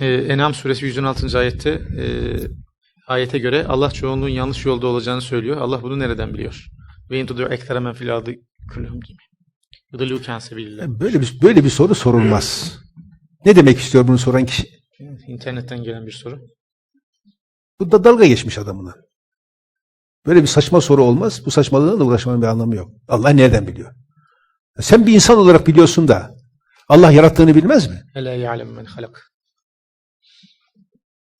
Ee, En'am suresi 116. ayette e, ayete göre Allah çoğunluğun yanlış yolda olacağını söylüyor. Allah bunu nereden biliyor? Ve in tudu ektere men fil ardı kulluhum gibi. Sebilillah. Böyle bir, böyle bir soru sorulmaz. Ne demek istiyor bunu soran kişi? İnternetten gelen bir soru. Bu da dalga geçmiş adamına. Böyle bir saçma soru olmaz. Bu saçmalığına da uğraşmanın bir anlamı yok. Allah nereden biliyor? Sen bir insan olarak biliyorsun da Allah yarattığını bilmez mi? Ela ya'lem men halak.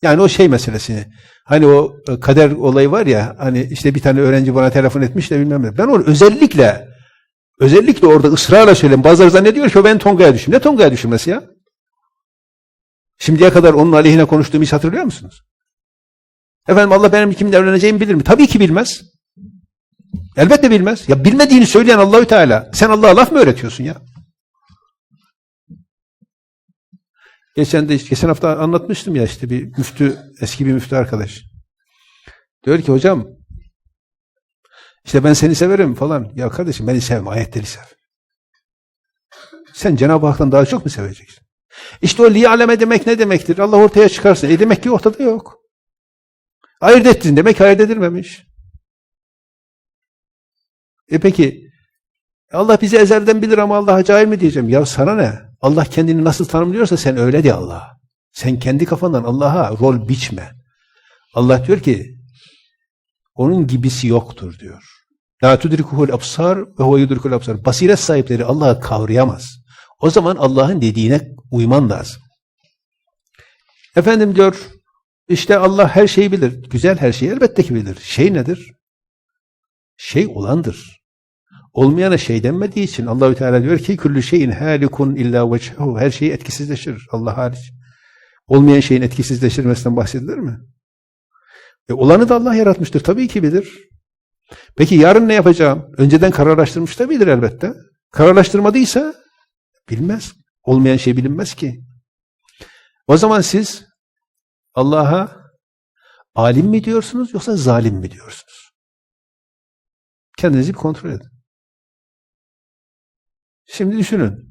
Yani o şey meselesini. Hani o e, kader olayı var ya hani işte bir tane öğrenci bana telefon etmiş de bilmem ne. Ben onu özellikle özellikle orada ısrarla söyleyeyim. Bazıları zannediyor ki ben Tonga'ya düşüm. Ne Tonga'ya düşürmesi ya? Şimdiye kadar onun aleyhine konuştuğumu hiç hatırlıyor musunuz? Efendim Allah benim kiminle evleneceğimi bilir mi? Tabii ki bilmez. Elbette bilmez. Ya bilmediğini söyleyen Allahü Teala. Sen Allah'a laf mı öğretiyorsun ya? Geçen de geçen hafta anlatmıştım ya işte bir müftü eski bir müftü arkadaş. Diyor ki hocam işte ben seni severim falan. Ya kardeşim beni sevme ayetleri sev. Sen Cenab-ı Hak'tan daha çok mu seveceksin? İşte o liyaleme demek ne demektir? Allah ortaya çıkarsın. E demek ki ortada yok. Ayırt ettin demek ayırt edilmemiş. E peki Allah bizi ezelden bilir ama Allah'a cahil mi diyeceğim? Ya sana ne? Allah kendini nasıl tanımlıyorsa sen öyle de Allah'a. Sen kendi kafandan Allah'a rol biçme. Allah diyor ki onun gibisi yoktur diyor. La tudrikuhul absar ve huve yudrikul absar. Basiret sahipleri Allah'ı kavrayamaz. O zaman Allah'ın dediğine uyman lazım. Efendim diyor işte Allah her şeyi bilir. Güzel her şeyi elbette ki bilir. Şey nedir? Şey olandır. Olmayana şey denmediği için Allahü Teala diyor ki küllü şeyin halikun illa vechehu. Her şey etkisizleşir Allah hariç. Olmayan şeyin etkisizleştirmesinden bahsedilir mi? E, olanı da Allah yaratmıştır. Tabii ki bilir. Peki yarın ne yapacağım? Önceden kararlaştırmış da bilir elbette. Kararlaştırmadıysa bilmez. Olmayan şey bilinmez ki. O zaman siz Allah'a alim mi diyorsunuz yoksa zalim mi diyorsunuz? Kendinizi bir kontrol edin. Şimdi düşünün.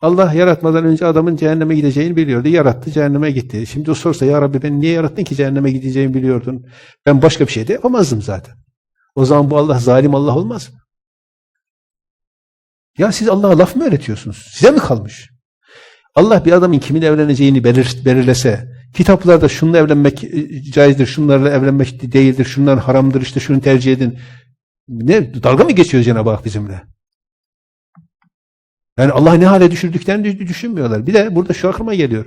Allah yaratmadan önce adamın cehenneme gideceğini biliyordu. Yarattı, cehenneme gitti. Şimdi o sorsa, Ya Rabbi ben niye yarattın ki cehenneme gideceğimi biliyordun? Ben başka bir şey de yapamazdım zaten. O zaman bu Allah zalim Allah olmaz mı? Ya siz Allah'a laf mı öğretiyorsunuz? Size mi kalmış? Allah bir adamın kimin evleneceğini belir, belirlese, kitaplarda şununla evlenmek e, caizdir, şunlarla evlenmek değildir, şunlar haramdır, işte şunu tercih edin. Ne, dalga mı geçiyor Cenab-ı Hak bizimle? Yani Allah ne hale düşürdüklerini düşünmüyorlar. Bir de burada şu aklıma geliyor.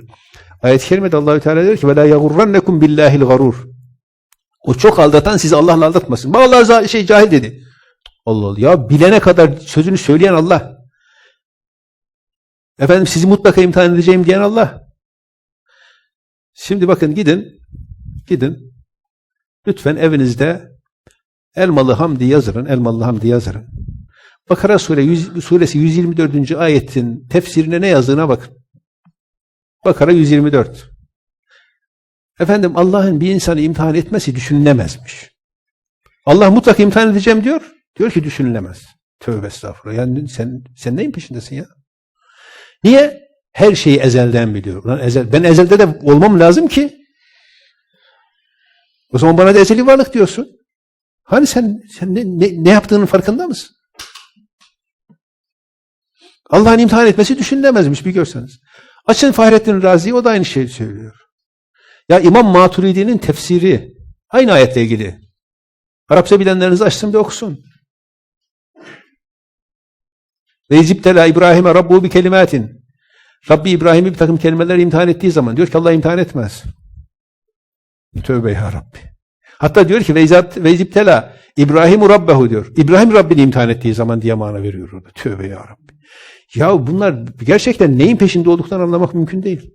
Ayet-i kerimede Allahü Teala diyor ki "Vela yagurrannekum billahil garur." O çok aldatan sizi Allah'la aldatmasın. Vallahi şey cahil dedi. Allah Allah. Ya bilene kadar sözünü söyleyen Allah. Efendim sizi mutlaka imtihan edeceğim diyen Allah. Şimdi bakın gidin, gidin. Lütfen evinizde Elmalı Hamdi yazırın, Elmalı Hamdi yazırın. Bakara sure 100, suresi 124. ayetin tefsirine ne yazdığına bakın. Bakara 124. Efendim Allah'ın bir insanı imtihan etmesi düşünülemezmiş. Allah mutlaka imtihan edeceğim diyor. Diyor ki düşünülemez. Tövbe estağfurullah. Yani sen, sen neyin peşindesin ya? Niye? Her şeyi ezelden biliyor. Ulan ezel, ben ezelde de olmam lazım ki. O zaman bana da ezeli varlık diyorsun. Hani sen, sen ne, ne, ne yaptığının farkında mısın? Allah'ın imtihan etmesi düşünülemezmiş bir görseniz. Açın Fahrettin Razi o da aynı şeyi söylüyor. Ya İmam Maturidi'nin tefsiri aynı ayetle ilgili. Arapça bilenleriniz açsın bir okusun. Ve iziptela İbrahim'e Rabbu bir kelimatin. Rabbi İbrahim'i bir takım kelimeler imtihan ettiği zaman diyor ki Allah imtihan etmez. Tövbe ya Rabbi. Hatta diyor ki ve iziptela İbrahimu Rabbehu diyor. İbrahim Rabbini imtihan ettiği zaman diye mana veriyor orada. Tövbe ya Rabbi. Ya bunlar gerçekten neyin peşinde olduklarını anlamak mümkün değil.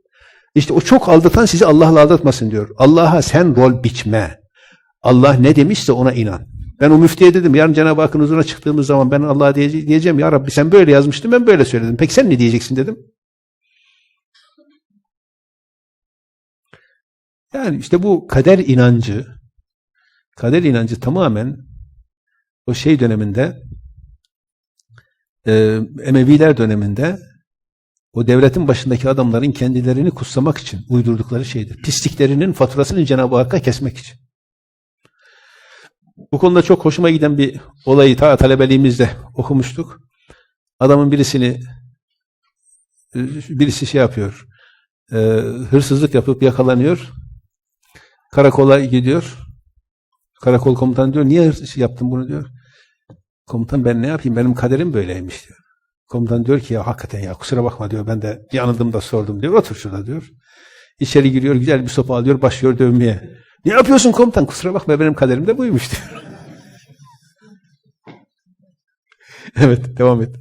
İşte o çok aldatan sizi Allah'la aldatmasın diyor. Allah'a sen rol biçme. Allah ne demişse ona inan. Ben o müftiye dedim yarın Cenab-ı Hakk'ın huzuruna çıktığımız zaman ben Allah'a diyeceğim ya Rabbi sen böyle yazmıştın ben böyle söyledim. Peki sen ne diyeceksin dedim. Yani işte bu kader inancı kader inancı tamamen o şey döneminde e, Emeviler döneminde o devletin başındaki adamların kendilerini kutsamak için uydurdukları şeydir. Pisliklerinin faturasını Cenab-ı Hakk'a kesmek için. Bu konuda çok hoşuma giden bir olayı ta talebeliğimizde okumuştuk. Adamın birisini birisi şey yapıyor. e, hırsızlık yapıp yakalanıyor. Karakola gidiyor. Karakol komutanı diyor niye hırsız yaptın bunu diyor. Komutan ben ne yapayım benim kaderim böyleymiş diyor. Komutan diyor ki ya hakikaten ya kusura bakma diyor ben de yanıldım da sordum diyor. Otur şurada diyor. İçeri giriyor güzel bir sopa alıyor başlıyor dövmeye. Ne yapıyorsun komutan kusura bakma benim kaderim de buymuş diyor. evet devam et.